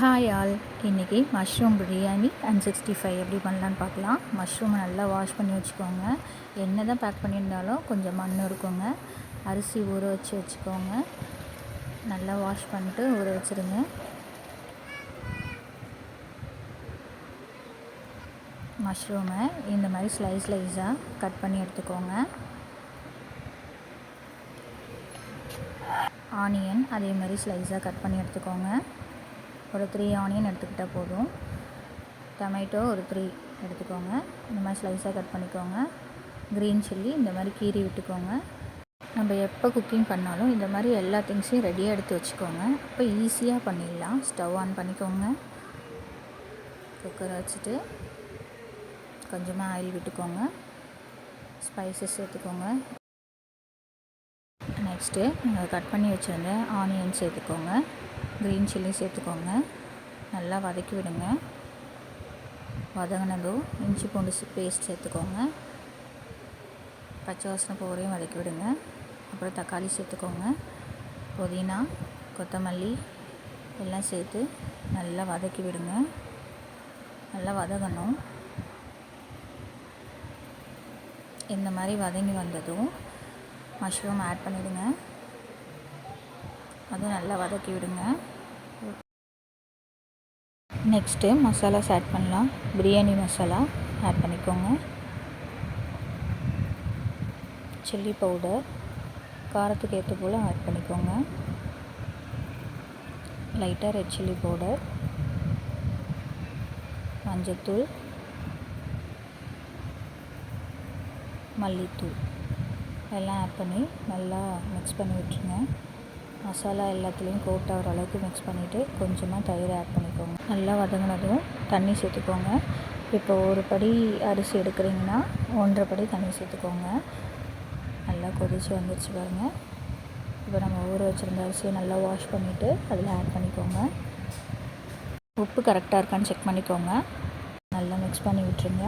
Hi all இன்றைக்கி mushroom biryani and sixty five எப்படி பண்ணலான்னு பார்க்கலாம். மஷ்ரூமை நல்லா வாஷ் பண்ணி வச்சுக்கோங்க. என்ன தான் பேக் பண்ணியிருந்தாலும் கொஞ்சம் மண் இருக்குங்க. அரிசி ஊற வச்சு வச்சுக்கோங்க. நல்லா வாஷ் பண்ணிட்டு ஊற வச்சுருங்க. மஷ்ரூமை இந்த மாதிரி ஸ்லைஸ் ஸ்லைஸாக கட் பண்ணி எடுத்துக்கோங்க. ஆனியன் அதே மாதிரி ஸ்லைஸாக கட் பண்ணி எடுத்துக்கோங்க. ஒரு த்ரீ ஆனியன் எடுத்துக்கிட்டால் போதும். டொமேட்டோ ஒரு த்ரீ எடுத்துக்கோங்க. இந்த மாதிரி ஸ்லைஸாக கட் பண்ணிக்கோங்க. க்ரீன் சில்லி இந்த மாதிரி கீறி விட்டுக்கோங்க. நம்ம எப்போ குக்கிங் பண்ணாலும் இந்த மாதிரி எல்லா திங்ஸையும் ரெடியாக எடுத்து வச்சுக்கோங்க. இப்போ ஈஸியாக பண்ணிடலாம். ஸ்டவ் ஆன் பண்ணிக்கோங்க. குக்கரை வச்சுட்டு கொஞ்சமாக ஆயில் விட்டுக்கோங்க. ஸ்பைசஸ் சேர்த்துக்கோங்க. நெக்ஸ்ட்டு நீங்கள் கட் பண்ணி வச்சுருந்த ஆனியன் சேர்த்துக்கோங்க. க்ரீன் சில்லி சேர்த்துக்கோங்க. நல்லா வதக்கி விடுங்க. வதங்கினதும் இஞ்சி பூண்டு பேஸ்ட் சேர்த்துக்கோங்க. பச்சை வாசனை போகிறையும் வதக்கி விடுங்க. அப்புறம் தக்காளி சேர்த்துக்கோங்க. புதினா கொத்தமல்லி எல்லாம் சேர்த்து நல்லா வதக்கி விடுங்க. நல்லா வதங்கணும். இந்த மாதிரி வதங்கி வந்ததும் மஷ்ரூம் ஆட் பண்ணிவிடுங்க அதை நல்லா வதக்கி விடுங்க. நெக்ஸ்ட்டு மசாலாஸ் ஆட் பண்ணலாம். பிரியாணி மசாலா ஆட் பண்ணிக்கோங்க. சில்லி பவுடர் காரத்துக்கு ஏற்ற போல் ஆட் பண்ணிக்கோங்க. லைட்டாக ரெட் சில்லி பவுடர் மஞ்சத்தூள் மல்லித்தூள். எல்லாம் ஆட் பண்ணி நல்லா மிக்ஸ் பண்ணி விட்டுருங்க. மசாலா எல்லாத்துலேயும் கோட் ஆகிற அளவுக்கு மிக்ஸ் பண்ணிவிட்டு கொஞ்சமாக தயிர் ஆட் பண்ணிக்கோங்க. நல்லா வதங்கினதும் தண்ணி சேர்த்துக்கோங்க. இப்போ ஒரு படி அரிசி எடுக்கிறீங்கன்னா ஒன்றரை படி தண்ணி சேர்த்துக்கோங்க. நல்லா கொதித்து வந்துருச்சு பாருங்கள் இப்போ நம்ம ஊற வச்சுருந்த அரிசியை நல்லா வாஷ் பண்ணிவிட்டு அதில் ஆட் பண்ணிக்கோங்க. உப்பு கரெக்டாக இருக்கான்னு செக் பண்ணிக்கோங்க. நல்லா மிக்ஸ் பண்ணி விட்டுருங்க.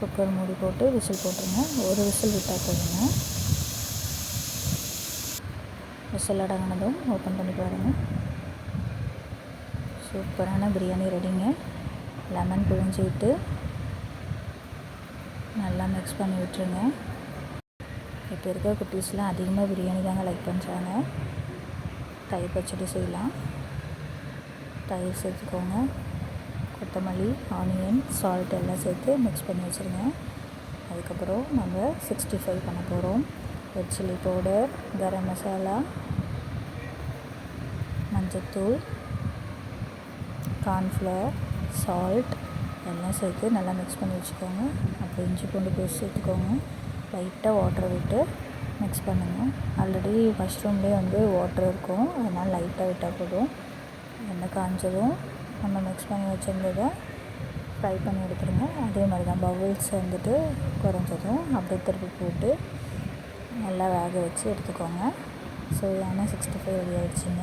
குக்கர் மூடி போட்டு விசில் போட்டுருங்க. ஒரு விசில் விட்டால் போதுங்க. விசில் அடங்கினதும் ஓப்பன் பண்ணி பாருங்கள் சூப்பரான பிரியாணி ரெடிங்க. லெமன் பிழிஞ்சு விட்டு நல்லா மிக்ஸ் பண்ணி விட்டுருங்க. இப்போ இருக்க குட்டீஸ்லாம் அதிகமாக பிரியாணி தாங்க லைக் பண்ணுறாங்க தயிர் பச்சடி செய்யலாம். தயிர் சேர்த்துக்கோங்க கொத்தமல்லி ஆனியன் சால்ட் எல்லாம் சேர்த்து மிக்ஸ் பண்ணி வச்சுருங்க. அதுக்கப்புறம் நம்ம சிக்ஸ்டி ஃபைவ் பண்ண போகிறோம் red chilli powder garam masala மஞ்சத்தூள் கார்ன்ஃப்ளவர் சால்ட் எல்லாம் சேர்த்து நல்லா மிக்ஸ் பண்ணி வச்சுக்கோங்க. அப்புறம் இஞ்சி பூண்டு பேஸ்ட் சேர்த்துக்கோங்க. லைட்டாக வாட்டரை விட்டு மிக்ஸ் பண்ணுங்கள் ஆல்ரெடி மஷ்ரூம்லேயே வந்து வாட்டர் இருக்கும். அதனால் லைட்டாக விட்டால் போதும். எண்ணெய் காஞ்சதும் நம்ம மிக்ஸ் பண்ணி வச்சுருந்ததை ஃப்ரை பண்ணி எடுத்துருங்க. அதே மாதிரி தான் பவுல்ஸ் வந்துட்டு குறைஞ்சதும் அப்படியே திருப்பி போட்டு நல்லா வேக வச்சு எடுத்துக்கோங்க. சுவையான சிக்ஸ்டி ஃபைவ் ரெடி ஆகிடுச்சிங்க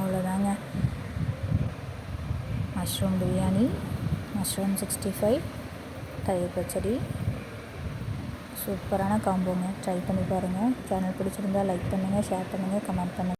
அவ்வளோதாங்க. Mushroom biryani mushroom sixty five தயிர் பச்சடி. சூப்பரான காம்போங்க ட்ரை பண்ணி பாருங்கள் சேனல் பிடிச்சிருந்தால் லைக் பண்ணுங்கள் ஷேர் பண்ணுங்கள் கமெண்ட் பண்ணுங்கள்